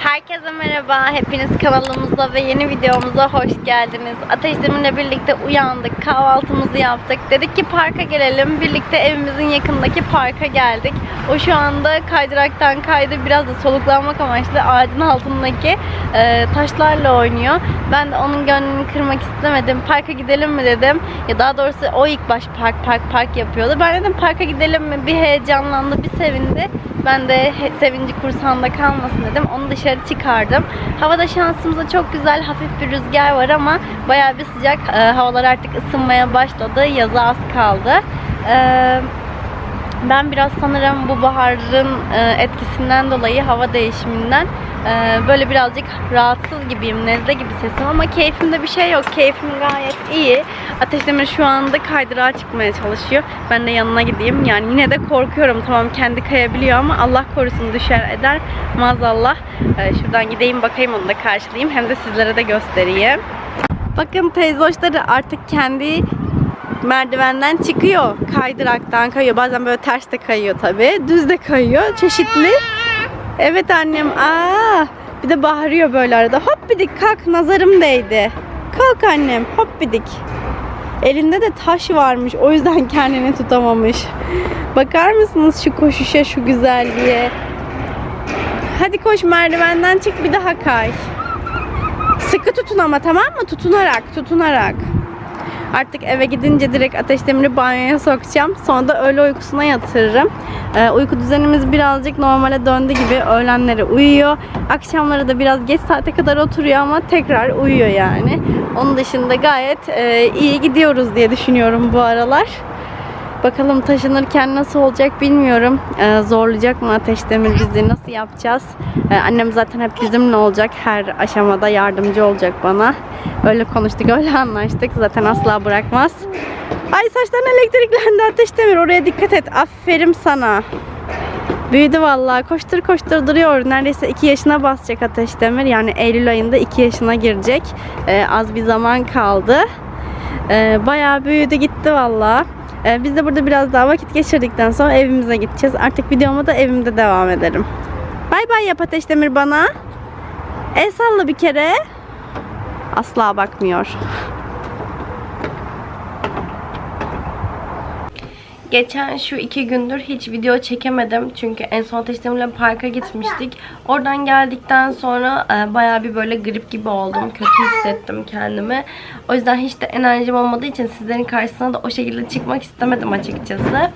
Herkese merhaba. Hepiniz kanalımıza ve yeni videomuza hoş geldiniz. Ateş Demir'le birlikte uyandık. Kahvaltımızı yaptık. Dedik ki parka gelelim. Birlikte evimizin yakındaki parka geldik. O şu anda kaydıraktan kaydı. Biraz da soluklanmak amaçlı ağacın altındaki e, taşlarla oynuyor. Ben de onun gönlünü kırmak istemedim. Parka gidelim mi dedim. Ya daha doğrusu o ilk baş park park park yapıyordu. Ben dedim parka gidelim mi? Bir heyecanlandı, bir sevindi. Ben de sevinci kursağında kalmasın dedim. Onu dışarı çıkardım. Havada şansımıza çok güzel hafif bir rüzgar var ama bayağı bir sıcak. Ee, havalar artık ısınmaya başladı. Yaza az kaldı. Ee, ben biraz sanırım bu baharın e, etkisinden dolayı hava değişiminden e, böyle birazcık rahatsız gibiyim. Nezle gibi sesim ama keyfimde bir şey yok. Keyfim gayet iyi. Ateş Demir şu anda kaydırağa çıkmaya çalışıyor. Ben de yanına gideyim. Yani yine de korkuyorum. Tamam kendi kayabiliyor ama Allah korusun düşer eder. Maazallah. E, şuradan gideyim bakayım onu da karşılayayım. Hem de sizlere de göstereyim. Bakın teyzoşları artık kendi merdivenden çıkıyor. Kaydıraktan kayıyor. Bazen böyle ters de kayıyor tabi. Düz de kayıyor. Çeşitli. Evet annem. Aa, bir de bağırıyor böyle arada. Hop bidik kalk nazarım değdi. Kalk annem hop bidik. Elinde de taş varmış. O yüzden kendini tutamamış. Bakar mısınız şu koşuşa, şu güzelliğe? Hadi koş merdivenden çık bir daha kay. Sıkı tutun ama tamam mı? Tutunarak, tutunarak. Artık eve gidince direkt ateş demiri banyoya sokacağım. Sonra da öğle uykusuna yatırırım. Ee, uyku düzenimiz birazcık normale döndü gibi. Öğlenleri uyuyor. Akşamları da biraz geç saate kadar oturuyor ama tekrar uyuyor yani. Onun dışında gayet e, iyi gidiyoruz diye düşünüyorum bu aralar. Bakalım taşınırken nasıl olacak bilmiyorum. Ee, zorlayacak mı Ateş Demir bizi? Nasıl yapacağız? Ee, annem zaten hep bizimle olacak. Her aşamada yardımcı olacak bana. Öyle konuştuk, öyle anlaştık. Zaten asla bırakmaz. Ay saçların elektriklendi Ateş Demir. Oraya dikkat et. Aferin sana. Büyüdü vallahi. Koştur koştur duruyor. Neredeyse 2 yaşına basacak Ateş Demir. Yani Eylül ayında 2 yaşına girecek. Ee, az bir zaman kaldı. Ee, bayağı büyüdü gitti valla. Ee, biz de burada biraz daha vakit geçirdikten sonra evimize gideceğiz. Artık videoma da evimde devam ederim. Bay bay yap Ateş Demir bana. El salla bir kere. Asla bakmıyor. Geçen şu iki gündür hiç video çekemedim. Çünkü en son Ateş Demir'le parka gitmiştik. Oradan geldikten sonra e, bayağı bir böyle grip gibi oldum. Kötü hissettim kendimi. O yüzden hiç de enerjim olmadığı için sizlerin karşısına da o şekilde çıkmak istemedim açıkçası.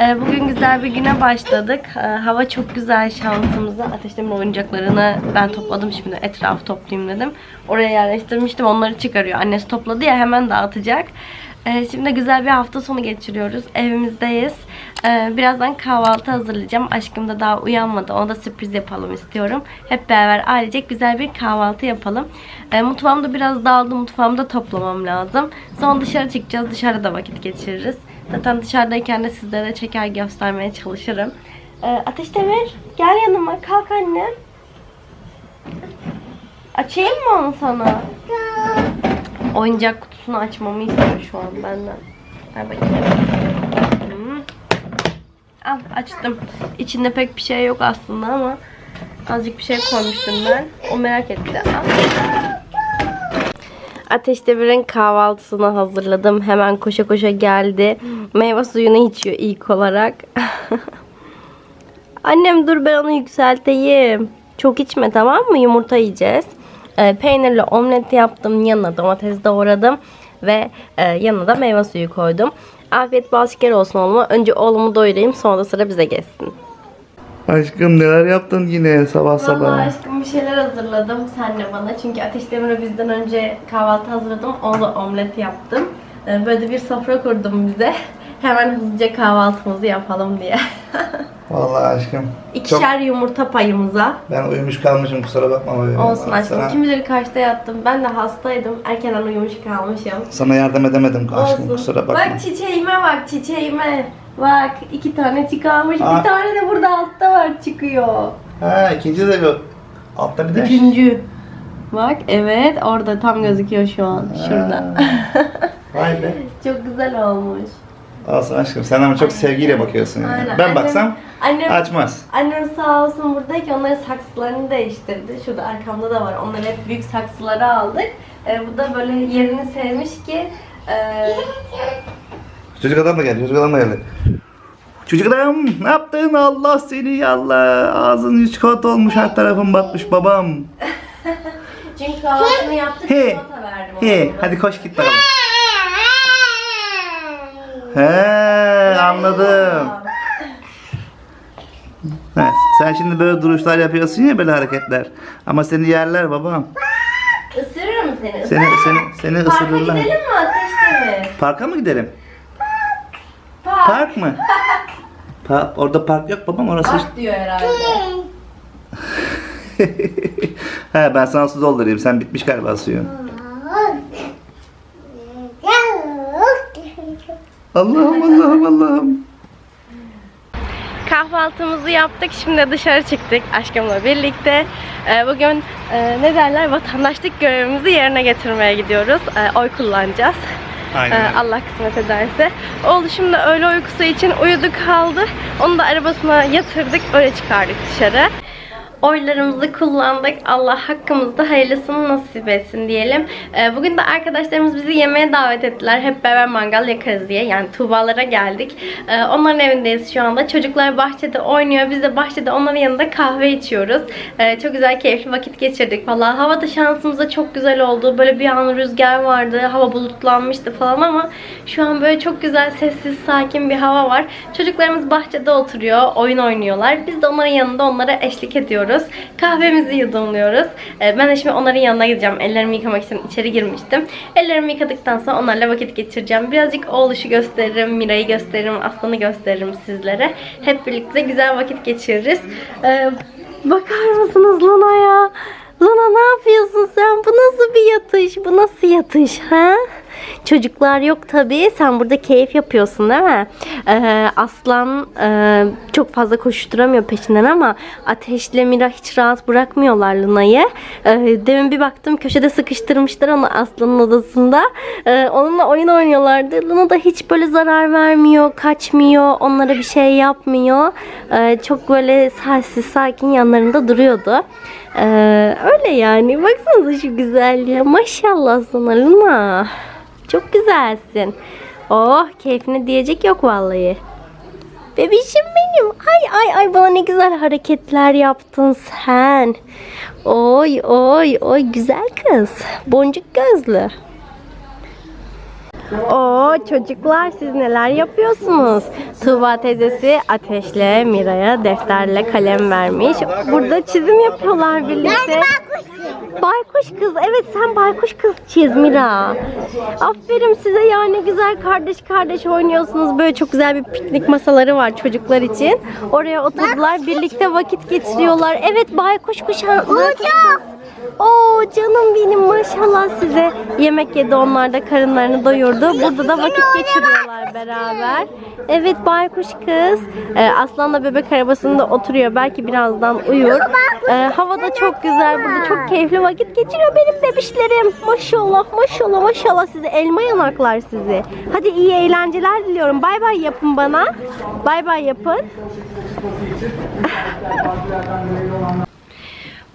E, bugün güzel bir güne başladık. E, hava çok güzel şansımıza. Ateş Demir'in oyuncaklarını ben topladım şimdi. Etrafı toplayayım dedim. Oraya yerleştirmiştim. Onları çıkarıyor. Annesi topladı ya hemen dağıtacak. Ee, Şimdi güzel bir hafta sonu geçiriyoruz. Evimizdeyiz. Ee, Birazdan kahvaltı hazırlayacağım. Aşkım da daha uyanmadı. Ona da sürpriz yapalım istiyorum. Hep beraber ailecek güzel bir kahvaltı yapalım. Ee, Mutfağımda biraz dağıldı. Mutfağımda toplamam lazım. Sonra dışarı çıkacağız. Dışarıda vakit geçiririz. Zaten dışarıdayken de sizlere de çeker göstermeye çalışırım. Ateş Demir gel yanıma. Kalk anne. Açayım mı onu sana? Oyuncak kutusunu açmamı istiyor şu an benden. Ver bakayım. Al açtım. İçinde pek bir şey yok aslında ama azıcık bir şey koymuştum ben. O merak etti. Al. Ateş Demir'in kahvaltısını hazırladım. Hemen koşa koşa geldi. Meyve suyunu içiyor ilk olarak. Annem dur ben onu yükselteyim. Çok içme tamam mı? Yumurta yiyeceğiz. Ee, peynirli omlet yaptım. Yanına domates doğradım. Ve e, yanına da meyve suyu koydum. Afiyet bal şeker olsun oğluma. Önce oğlumu doyurayım sonra da sıra bize geçsin. Aşkım neler yaptın yine sabah sabah? Vallahi aşkım bir şeyler hazırladım senle bana. Çünkü Ateş Demir'e bizden önce kahvaltı hazırladım. Onu da omlet yaptım. Ee, Böyle bir sofra kurdum bize. Hemen hızlıca kahvaltımızı yapalım diye. Vallahi aşkım. Çok İkişer yumurta payımıza. ben uyumuş kalmışım kusura bakma. Olsun aşkım. Sana, Kim bilir kaçta yattım. Ben de hastaydım. Erkenden uyumuş kalmışım. sana yardım edemedim aşkım Olsun. kusura bakma. Bak çiçeğime bak çiçeğime. Bak iki tane çıkarmış. Aa. Bir tane de burada altta var çıkıyor. Ha ikinci de bir altta bir de. Üçüncü. Bak evet orada tam gözüküyor şu an. Şurada. Vay be. Çok güzel olmuş. Olsun aşkım sen ama çok sevgiyle bakıyorsun yani. Aynen. Ben Annem- baksam annem, açmaz. Annem sağ olsun buradayken onların saksılarını değiştirdi. Şurada arkamda da var. Onları hep büyük saksılara aldık. Ee, bu da böyle yerini sevmiş ki e, Çocuk adam da geldi. Çocuk adam da geldi. Çocuk adam ne yaptın? Allah seni Allah. Ağzın üç kat olmuş her tarafın batmış babam. çünkü kahvaltını yaptık. He. Çikolata verdim ona. He hadi koş git bakalım. He anladım. He, sen şimdi böyle duruşlar yapıyorsun ya böyle hareketler. Ama seni yerler babam. Isırırım seni. Seni seni seni Parka ısırırlar. gidelim mi ateşte mi? Parka mı gidelim? Park. Park mı? Pa- orada park yok babam orası. Park diyor herhalde. He ben sana su doldurayım. Sen bitmiş galiba suyun. Allah'ım Allah'ım Allah'ım. Kahvaltımızı yaptık. Şimdi dışarı çıktık aşkımla birlikte. Ee, Bugün e, ne derler vatandaşlık görevimizi yerine getirmeye gidiyoruz. Ee, Oy kullanacağız. Aynen. Ee, Allah kısmet ederse. Oldu şimdi öğle uykusu için uyudu kaldı. Onu da arabasına yatırdık. Öyle çıkardık dışarı. Oylarımızı kullandık. Allah hakkımızda hayırlısını nasip etsin diyelim. Ee, Bugün de arkadaşlarımız bizi yemeğe davet ettiler. Hep beraber mangal yakarız diye. Yani Tuğbalara geldik. Ee, Onların evindeyiz şu anda. Çocuklar bahçede oynuyor. Biz de bahçede onların yanında kahve içiyoruz. Ee, Çok güzel keyifli vakit geçirdik. Vallahi hava da şansımıza çok güzel oldu. Böyle bir an rüzgar vardı. Hava bulutlanmıştı falan ama şu an böyle çok güzel sessiz sakin bir hava var. Çocuklarımız bahçede oturuyor. Oyun oynuyorlar. Biz de onların yanında onlara eşlik ediyoruz. Kahvemizi yudumluyoruz. Ee, Ben de şimdi onların yanına gideceğim. Ellerimi yıkamak için içeri girmiştim. Ellerimi yıkadıktan sonra onlarla vakit geçireceğim. Birazcık oğluşu gösteririm, Mira'yı gösteririm, Aslan'ı gösteririm sizlere. Hep birlikte güzel vakit geçiririz. Ee, bakar mısınız Luna'ya? Luna ne yapıyorsun sen? Bu nasıl bir yatış? Bu nasıl yatış ha? Çocuklar yok tabii. Sen burada keyif yapıyorsun değil mi? Ee, Aslan e, çok fazla koşturamıyor peşinden ama Ateşle Mira hiç rahat bırakmıyorlar Luna'yı. Ee, demin bir baktım köşede sıkıştırmışlar onu Aslan'ın odasında. Ee, onunla oyun oynuyorlardı. Luna da hiç böyle zarar vermiyor, kaçmıyor, onlara bir şey yapmıyor. Ee, çok böyle sessiz sakin yanlarında duruyordu. Ee, öyle yani. Baksanıza şu güzelliğe. Maşallah sana Luna. Çok güzelsin. Oh keyfine diyecek yok vallahi. Bebişim benim. Ay ay ay bana ne güzel hareketler yaptın sen. Oy oy oy güzel kız. Boncuk gözlü. Oo çocuklar siz neler yapıyorsunuz? Tuğba teyzesi Ateş'le Mira'ya defterle kalem vermiş. Burada çizim yapıyorlar birlikte. Baykuş kız. Evet sen baykuş kız çiz Mira. Aferin size ya ne güzel kardeş kardeş oynuyorsunuz. Böyle çok güzel bir piknik masaları var çocuklar için. Oraya oturdular. Birlikte vakit geçiriyorlar. Evet baykuş kuşağı. Oo canım benim maşallah size. Yemek yedi onlar da karınlarını doyurdu. Burada da vakit geçiriyorlar beraber. Evet baykuş kız. Ee, Aslanla bebek arabasında oturuyor. Belki birazdan uyur. Ee, hava da çok güzel. Burada çok keyifli vakit geçiriyor benim bebişlerim. Maşallah maşallah maşallah size elma yanaklar sizi. Hadi iyi eğlenceler diliyorum. Bay bay yapın bana. Bay bay yapın.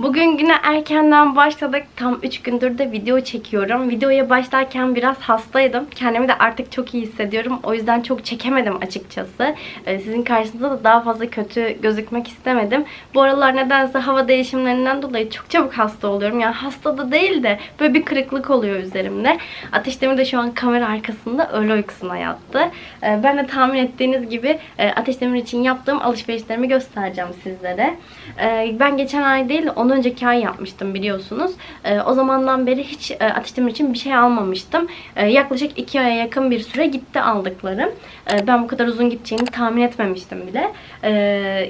Bugün güne erkenden başladık. Tam 3 gündür de video çekiyorum. Videoya başlarken biraz hastaydım. Kendimi de artık çok iyi hissediyorum. O yüzden çok çekemedim açıkçası. Ee, Sizin karşınızda da daha fazla kötü gözükmek istemedim. Bu aralar nedense hava değişimlerinden dolayı çok çabuk hasta oluyorum. Yani hasta da değil de böyle bir kırıklık oluyor üzerimde. Ateş Demir de şu an kamera arkasında öğle uykusuna yattı. Ee, Ben de tahmin ettiğiniz gibi e, Ateş Demir için yaptığım alışverişlerimi göstereceğim sizlere. Ee, Ben geçen ay değil de ondan önceki ay yapmıştım biliyorsunuz. Ee, O zamandan beri hiç e, Ateş Demir için bir şey almamıştım. Ee, Yaklaşık 2 aya yakın bir süre gitti aldıklarım. Ee, Ben bu kadar uzun gideceğini tahmin etmemiştim bile. Ee,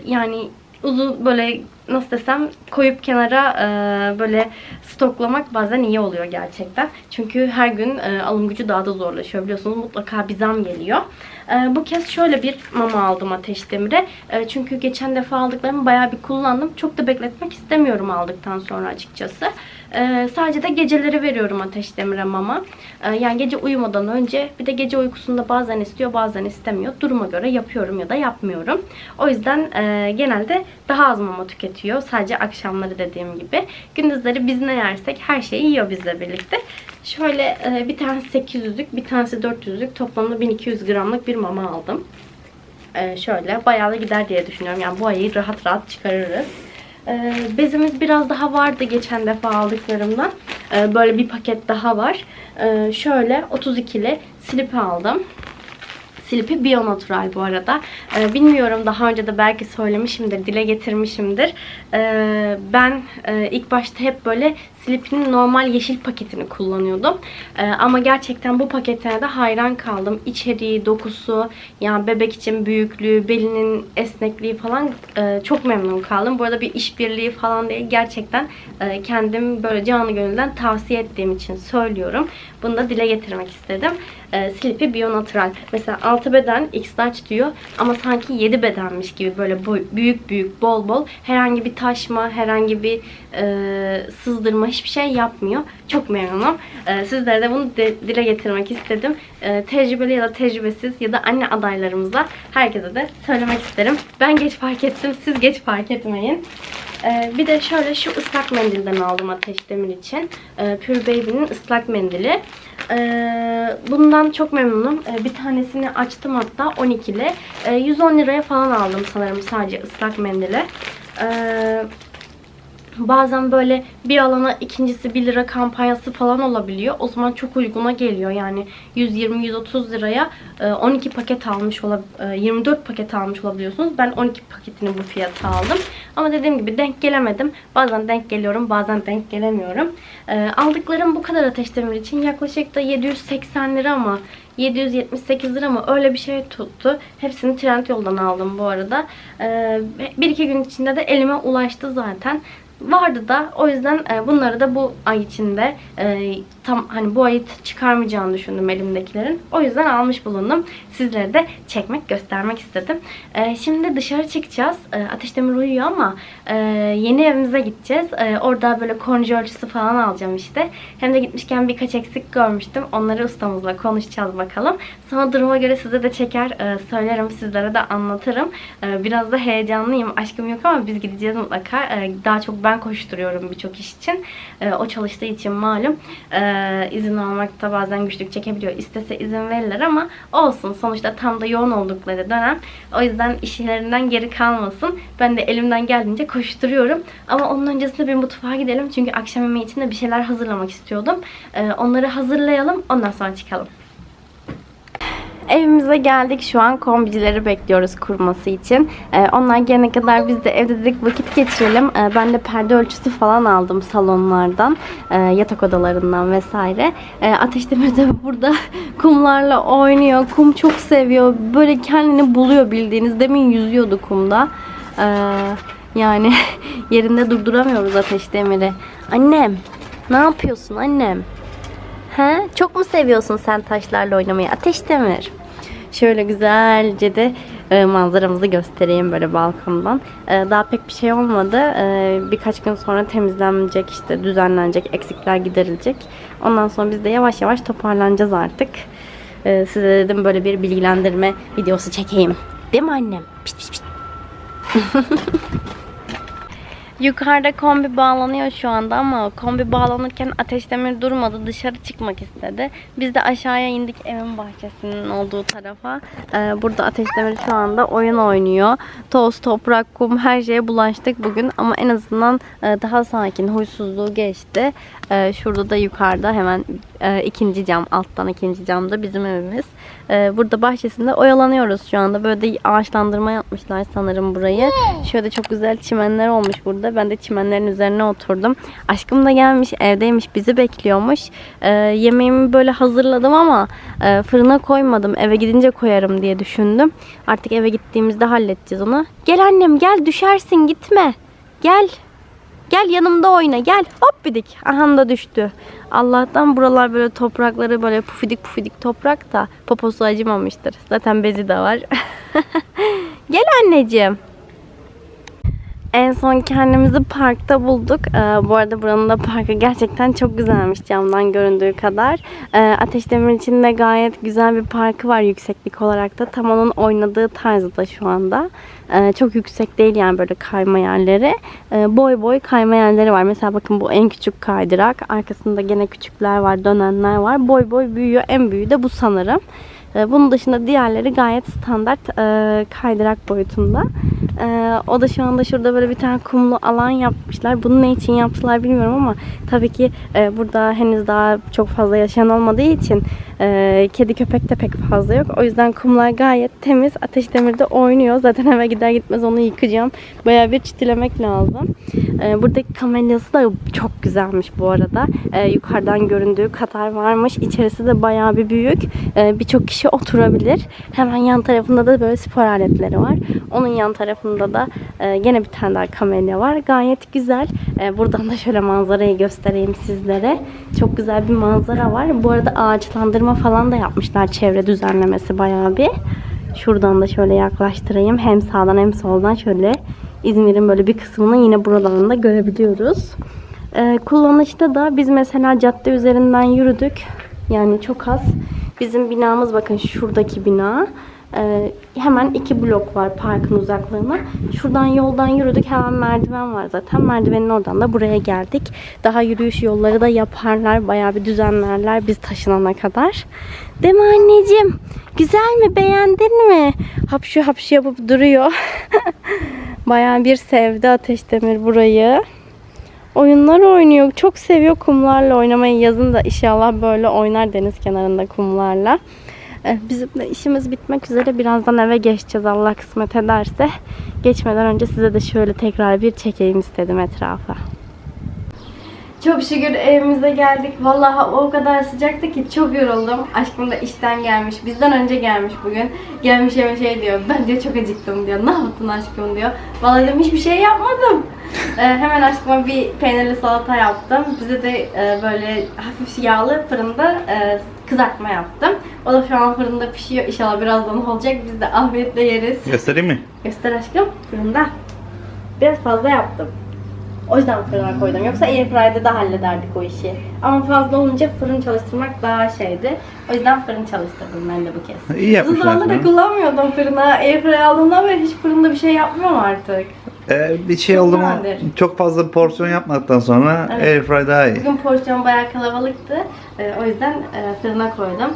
Yani uzun böyle nasıl desem koyup kenara e, böyle stoklamak bazen iyi oluyor gerçekten. Çünkü her gün e, alım gücü daha da zorlaşıyor biliyorsunuz mutlaka bir zam geliyor. Ee, bu kez şöyle bir mama aldım Ateş Demir'e. Ee, çünkü geçen defa aldıklarımı bayağı bir kullandım. Çok da bekletmek istemiyorum aldıktan sonra açıkçası. Ee, sadece de geceleri veriyorum Ateş Demir'e mama. Yani gece uyumadan önce bir de gece uykusunda bazen istiyor bazen istemiyor. Duruma göre yapıyorum ya da yapmıyorum. O yüzden e, genelde daha az mama tüketiyor. Sadece akşamları dediğim gibi. Gündüzleri biz ne yersek her şeyi yiyor bizle birlikte. Şöyle e, bir tanesi 800'lük bir tanesi 400'lük toplamda 1200 gramlık bir mama aldım. Ee, şöyle bayağı da gider diye düşünüyorum. Yani bu ayı rahat rahat çıkarırız. Ee, bezimiz biraz daha vardı geçen defa aldıklarımdan. Böyle bir paket daha var. Şöyle 32'li slip aldım. Silipi Bio Natural bu arada. Ee, bilmiyorum daha önce de belki söylemişimdir, dile getirmişimdir. Ee, ben e, ilk başta hep böyle Silipi'nin normal yeşil paketini kullanıyordum. Ee, ama gerçekten bu paketine de hayran kaldım. İçeriği, dokusu, yani bebek için büyüklüğü, belinin esnekliği falan e, çok memnun kaldım. Bu arada bir işbirliği falan değil. Gerçekten e, kendim böyle canı gönülden tavsiye ettiğim için söylüyorum. Bunu da dile getirmek istedim. E, Slippy Bio Natural. Mesela 6 beden X large diyor ama sanki 7 bedenmiş gibi böyle boy- büyük büyük bol bol herhangi bir taşma, herhangi bir e, sızdırma hiçbir şey yapmıyor. Çok memnunum. E, sizlere de bunu de- dile getirmek istedim. E, tecrübeli ya da tecrübesiz ya da anne adaylarımıza herkese de söylemek isterim. Ben geç fark ettim. Siz geç fark etmeyin. Ee, bir de şöyle şu ıslak mendilden aldım Ateş Demir için. Ee, Pure Baby'nin ıslak mendili. Ee, bundan çok memnunum. Ee, bir tanesini açtım hatta 12'li. Ee, 110 liraya falan aldım sanırım sadece ıslak mendili. Ee, Bazen böyle bir alana ikincisi 1 lira kampanyası falan olabiliyor. O zaman çok uyguna geliyor. Yani 120-130 liraya e, 12 paket almış olab 24 paket almış olabiliyorsunuz. Ben 12 paketini bu fiyata aldım. Ama dediğim gibi denk gelemedim. Bazen denk geliyorum, bazen denk gelemiyorum. E, Aldıklarım bu kadar ateş demir için yaklaşık da 780 lira ama 778 lira mı öyle bir şey tuttu. Hepsini Trendyol'dan aldım bu arada. Bir iki gün içinde de elime ulaştı zaten. Vardı da o yüzden e, bunları da bu ay içinde e, tam hani bu ayı çıkarmayacağını düşündüm elimdekilerin. O yüzden almış bulundum. Sizlere de çekmek, göstermek istedim. E, şimdi dışarı çıkacağız. Ateş Demir uyuyor ama yeni evimize gideceğiz. Orada böyle korncu ölçüsü falan alacağım işte. Hem de gitmişken birkaç eksik görmüştüm. Onları ustamızla konuşacağız bakalım. Sonra duruma göre size de çeker, söylerim, sizlere de anlatırım. Biraz da heyecanlıyım. Aşkım yok ama biz gideceğiz mutlaka. Daha çok ben koşturuyorum birçok iş için. E, o çalıştığı için malum. E, izin almakta bazen güçlük çekebiliyor. İstese izin verirler ama olsun. Sonuçta tam da yoğun oldukları dönem. O yüzden işlerinden geri kalmasın. Ben de elimden geldiğince koşturuyorum. Ama onun öncesinde bir mutfağa gidelim. Çünkü akşam yemeği için de bir şeyler hazırlamak istiyordum. E, onları hazırlayalım. Ondan sonra çıkalım. Evimize geldik. Şu an kombicileri bekliyoruz kurması için. Ee, onlar gelene kadar biz de evde dedik vakit geçirelim. Ee, ben de perde ölçüsü falan aldım salonlardan, e, yatak odalarından vesaire. E, Ateş Demir de burada kumlarla oynuyor. Kum çok seviyor. Böyle kendini buluyor bildiğiniz. Demin yüzüyordu kumda. Ee, yani yerinde durduramıyoruz Ateş Demir'i. Annem, ne yapıyorsun annem? He? Çok mu seviyorsun sen taşlarla oynamayı? Ateş Demir. Şöyle güzelce de e, manzaramızı göstereyim böyle balkondan. E, daha pek bir şey olmadı. E, birkaç gün sonra temizlenecek, işte düzenlenecek, eksikler giderilecek. Ondan sonra biz de yavaş yavaş toparlanacağız artık. E, size dedim böyle bir bilgilendirme videosu çekeyim. Değil mi annem? Pişt pişt pişt. Yukarıda kombi bağlanıyor şu anda ama kombi bağlanırken Ateş Demir durmadı. Dışarı çıkmak istedi. Biz de aşağıya indik evin bahçesinin olduğu tarafa. Ee, burada Ateş Demir şu anda oyun oynuyor. Toz, toprak, kum her şeye bulaştık bugün. Ama en azından e, daha sakin. Huysuzluğu geçti. Ee, şurada da yukarıda hemen e, ikinci cam. Alttan ikinci camda bizim evimiz. Ee, burada bahçesinde oyalanıyoruz şu anda. Böyle de ağaçlandırma yapmışlar sanırım burayı. Şöyle çok güzel çimenler olmuş burada. Ben de çimenlerin üzerine oturdum. Aşkım da gelmiş evdeymiş bizi bekliyormuş. Ee, yemeğimi böyle hazırladım ama e, fırına koymadım. Eve gidince koyarım diye düşündüm. Artık eve gittiğimizde halledeceğiz onu. Gel annem gel düşersin gitme. Gel. Gel yanımda oyna gel. Hop bidik. Aha da düştü. Allah'tan buralar böyle toprakları böyle pufidik pufidik toprak da poposu acımamıştır. Zaten bezi de var. gel anneciğim. En son kendimizi parkta bulduk. Ee, bu arada buranın da parkı gerçekten çok güzelmiş camdan göründüğü kadar. Ee, Ateş Demir için de gayet güzel bir parkı var yükseklik olarak da. Tam onun oynadığı tarzda şu anda. Ee, çok yüksek değil yani böyle kayma yerleri. Ee, boy boy kayma yerleri var. Mesela bakın bu en küçük kaydırak. Arkasında gene küçükler var, dönenler var. Boy boy büyüyor. En büyüğü de bu sanırım. Ee, Bunun dışında diğerleri gayet standart e, kaydırak boyutunda. Ee, o da şu anda şurada böyle bir tane kumlu alan yapmışlar. Bunu ne için yaptılar bilmiyorum ama tabii ki e, burada henüz daha çok fazla yaşayan olmadığı için e, kedi köpek de pek fazla yok. O yüzden kumlar gayet temiz. Ateş demirde oynuyor. Zaten eve gider gitmez onu yıkayacağım. Bayağı bir çitilemek lazım. E, buradaki kamelyası da çok güzelmiş bu arada. E, yukarıdan göründüğü kadar varmış. İçerisi de bayağı bir büyük. Birçok kişi oturabilir. Hemen yan tarafında da böyle spor aletleri var. Onun yan tarafında da e, gene bir tane daha kamelya var. Gayet güzel. Buradan da şöyle manzarayı göstereyim sizlere. Çok güzel bir manzara var. Bu arada ağaçlandırma falan da yapmışlar. Çevre düzenlemesi bayağı bir. Şuradan da şöyle yaklaştırayım. Hem sağdan hem soldan şöyle İzmir'in böyle bir kısmını yine buradan da görebiliyoruz. Ee, kullanışta da biz mesela cadde üzerinden yürüdük. Yani çok az. Bizim binamız bakın şuradaki bina. Ee, hemen iki blok var parkın uzaklığına. Şuradan yoldan yürüdük. Hemen merdiven var zaten. Merdivenin oradan da buraya geldik. Daha yürüyüş yolları da yaparlar. Bayağı bir düzenlerler biz taşınana kadar. Değil mi anneciğim? Güzel mi? Beğendin mi? Hapşu hapşu yapıp duruyor. Bayağı bir sevdi Ateş Demir burayı. Oyunlar oynuyor. Çok seviyor kumlarla oynamayı. Yazın da inşallah böyle oynar deniz kenarında kumlarla. Eh, Bizim de işimiz bitmek üzere. Birazdan eve geçeceğiz Allah kısmet ederse. Geçmeden önce size de şöyle tekrar bir çekeyim istedim etrafa. Çok şükür evimize geldik. Vallahi o kadar sıcaktı ki çok yoruldum. Aşkım da işten gelmiş. Bizden önce gelmiş bugün. Gelmiş eve şey diyor. Ben diyor çok acıktım diyor. Ne yaptın aşkım diyor. Vallahi dedim hiçbir şey yapmadım. Ee, hemen aşkıma bir peynirli salata yaptım. Bize de e, böyle hafif yağlı fırında e, kızartma yaptım. O da şu an fırında pişiyor. İnşallah birazdan olacak. Biz de afiyetle yeriz. Göstereyim mi? Göster aşkım fırında. Biraz fazla yaptım. O yüzden fırına koydum. Yoksa airfryer'de de hallederdik o işi. Ama fazla olunca fırın çalıştırmak daha şeydi. O yüzden fırın çalıştırdım ben de bu kez. İyi Uzun yapmışlar. zamandır da kullanmıyordum fırına. Airfryer aldığımdan beri hiç fırında bir şey yapmıyorum artık. Ee, bir şey oldu mu çok fazla porsiyon yapmadıktan sonra Evet. airfry daha iyi. Bugün porsiyon bayağı kalabalıktı. Ee, o yüzden e, fırına koydum.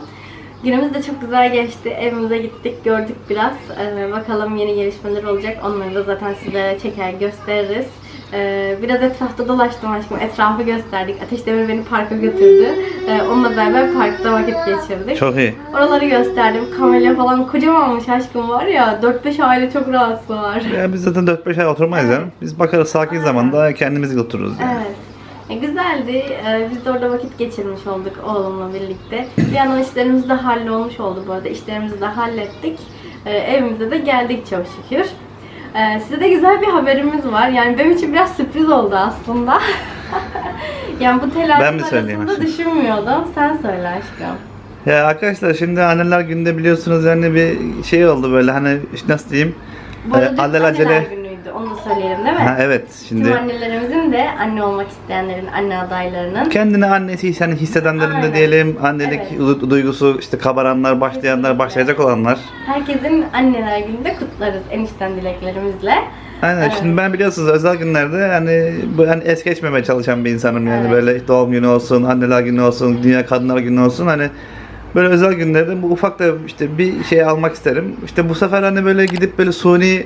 Günümüz de çok güzel geçti. Evimize gittik, gördük biraz. Ee, bakalım yeni gelişmeler olacak. Onları da zaten size çeker gösteririz. Ee, biraz etrafta dolaştım aşkım. Etrafı gösterdik. Ateş Demir beni parka götürdü. Ee, onunla beraber parkta vakit geçirdik. Çok iyi. Oraları gösterdim. Kamelya falan kocamanmış aşkım var ya. 4-5 aile çok rahatsız var. Ya biz zaten 4-5 ay oturmayız canım. Biz bakarız sakin zamanda kendimiz götürürüz yani. Evet. E, güzeldi. E, biz de orada vakit geçirmiş olduk oğlumla birlikte. Bir yandan işlerimiz de hallolmuş oldu bu arada. İşlerimizi de hallettik. E, evimize de geldik çok şükür. E, size de güzel bir haberimiz var. Yani benim için biraz sürpriz oldu aslında. yani bu söyleyeyim arasında düşünmüyordum. Sen söyle aşkım. Ya arkadaşlar şimdi anneler günde biliyorsunuz yani bir şey oldu böyle hani işte nasıl diyeyim? Arada Ee, Onu da söyleyelim değil mi? Ha, evet şimdi Tüm annelerimizin de anne olmak isteyenlerin, anne adaylarının kendini annesi hani hissedenlerin Aynen. de diyelim annelik Evet. du- duygusu işte kabaranlar, başlayanlar, başlayacak olanlar. Herkesin anneler gününde kutlarız enişten dileklerimizle. Aynen Evet. şimdi ben biliyorsunuz özel günlerde hani bu hani es geçmemeye çalışan bir insanım yani Evet. böyle doğum günü olsun, anneler günü olsun, dünya kadınlar günü olsun hani böyle özel günlerde bu ufak da işte bir şey almak isterim. İşte bu sefer hani böyle gidip böyle suni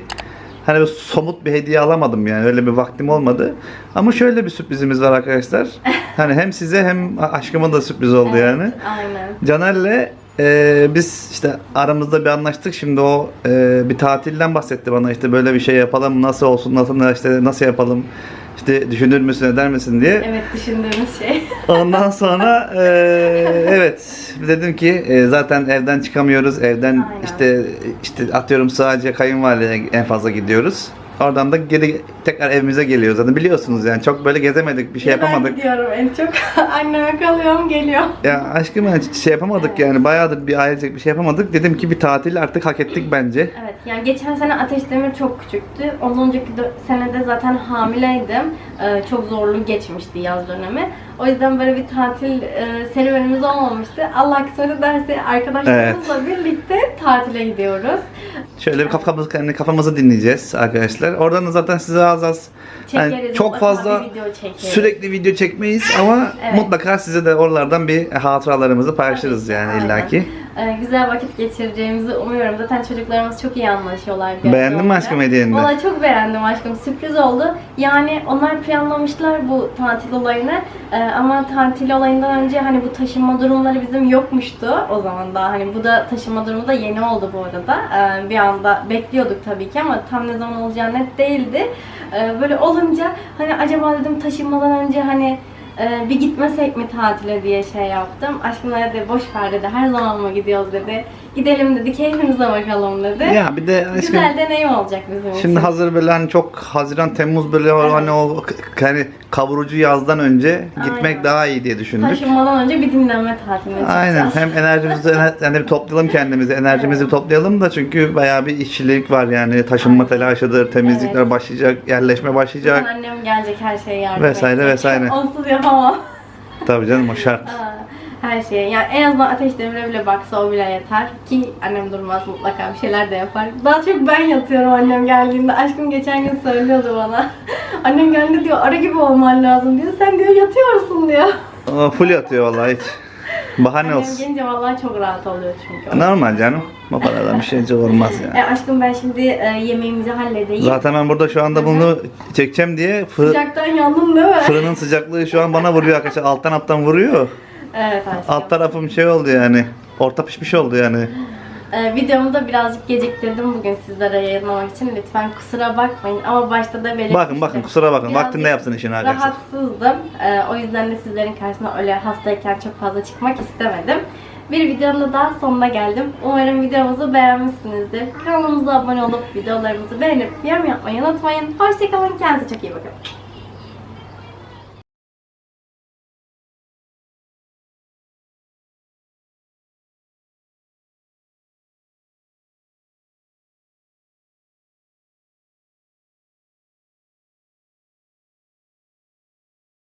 hani böyle somut bir hediye alamadım yani öyle bir vaktim olmadı. Ama şöyle bir sürprizimiz var arkadaşlar. Hani hem size hem aşkıma da sürpriz oldu Evet, yani. Aynen. Caner'le e, biz işte aramızda bir anlaştık. Şimdi o e, bir tatilden bahsetti bana işte böyle bir şey yapalım nasıl olsun nasıl işte nasıl yapalım işte düşünür müsün eder misin diye. Evet düşündüğümüz şey. Ondan sonra e, evet dedim ki e, zaten evden çıkamıyoruz evden Aynen. işte işte atıyorum sadece kayınvalideye en fazla gidiyoruz. Oradan da geri tekrar evimize geliyoruz. Zaten biliyorsunuz yani çok böyle gezemedik, bir şey yapamadık. Ben gidiyorum en çok. Anneme kalıyorum geliyor. Ya aşkım yani şey yapamadık Evet. yani bayağıdır bir ailecek bir şey yapamadık. Dedim ki bir tatil artık hak ettik bence. Evet yani geçen sene Ateş Demir çok küçüktü. Ondan önceki senede zaten hamileydim. Ee, çok zorlu geçmişti yaz dönemi. O yüzden böyle bir tatil e, serüvenimiz olmamıştı. Allah kısmet ederse arkadaşlarımızla birlikte tatile gidiyoruz. Şöyle bir kafamızı, yani kafamızı dinleyeceğiz arkadaşlar. Oradan da zaten size az az yani çok fazla video sürekli video çekmeyiz ama Evet. mutlaka size de oralardan bir hatıralarımızı paylaşırız yani Aynen. illaki. Ee, güzel vakit geçireceğimizi umuyorum. Zaten çocuklarımız çok iyi anlaşıyorlar. Beğendin mi aşkım hediyeni? Valla çok beğendim aşkım. Sürpriz oldu. Yani onlar planlamışlar bu tatil olayını. Ee, ama tatil olayından önce hani bu taşınma durumları bizim yokmuştu o zaman daha. Hani bu da taşınma durumu da yeni oldu bu arada. Ee, bir anda bekliyorduk tabii ki ama tam ne zaman olacağı net değildi. Ee, böyle olunca hani acaba dedim taşınmadan önce hani ee, bir gitmesek mi tatile diye şey yaptım. Aşkım dedi boş ver dedi. Her zaman mı gidiyoruz dedi. Gidelim dedi. Keyfimize bakalım dedi. Ya bir de aşkım Güzel deneyim olacak bizim için. Şimdi hazır böyle hani çok Haziran Temmuz böyle o hani o hani kavurucu yazdan önce gitmek Aynen. daha iyi diye düşündük. Taşınmadan önce bir dinlenme tatiline çıkacağız. Aynen. Hem enerjimizi ener- yani bir toplayalım kendimizi. Enerjimizi bir toplayalım da çünkü bayağı bir işçilik var yani. Taşınma telaşıdır, temizlikler Evet. başlayacak, yerleşme başlayacak. annem gelecek her şeye yardım Vesaire, edecek. vesaire. Onsuz yapamam. Tabii canım o şart. Her şeye. Yani en azından ateş demire bile baksa o bile yeter. Ki annem durmaz mutlaka bir şeyler de yapar. Daha çok ben yatıyorum annem geldiğinde. Aşkım geçen gün söylüyordu bana. annem geldi diyor ara gibi olman lazım diyor. Sen diyor yatıyorsun diyor. Full yatıyor vallahi hiç. Bahane Annem olsun. gelince vallahi çok rahat oluyor çünkü. Normal canım. O kadar da bir şey olmaz ya. E aşkım ben şimdi e, yemeğimizi halledeyim. Zaten ben burada şu anda bunu çekeceğim diye fır- Sıcaktan yandım değil mi? fırının sıcaklığı şu an bana vuruyor arkadaşlar. Alttan alttan vuruyor. Evet aşkım. Alt tarafım şey oldu yani. Orta pişmiş oldu yani. Ee, videomu da birazcık geciktirdim bugün sizlere yayınlamak için. Lütfen kusura bakmayın. Ama başta da belirtmiştim. Bakın bakın kusura bakın. Birazcık Vaktinde yapsın işini arkadaşlar. Rahatsızdım. Ee, o yüzden de sizlerin karşısına öyle hastayken çok fazla çıkmak istemedim. Bir videonun da daha sonuna geldim. Umarım videomuzu beğenmişsinizdir. Kanalımıza abone olup videolarımızı beğenip yorum yapmayı unutmayın. Hoşçakalın. Kendinize çok iyi bakın.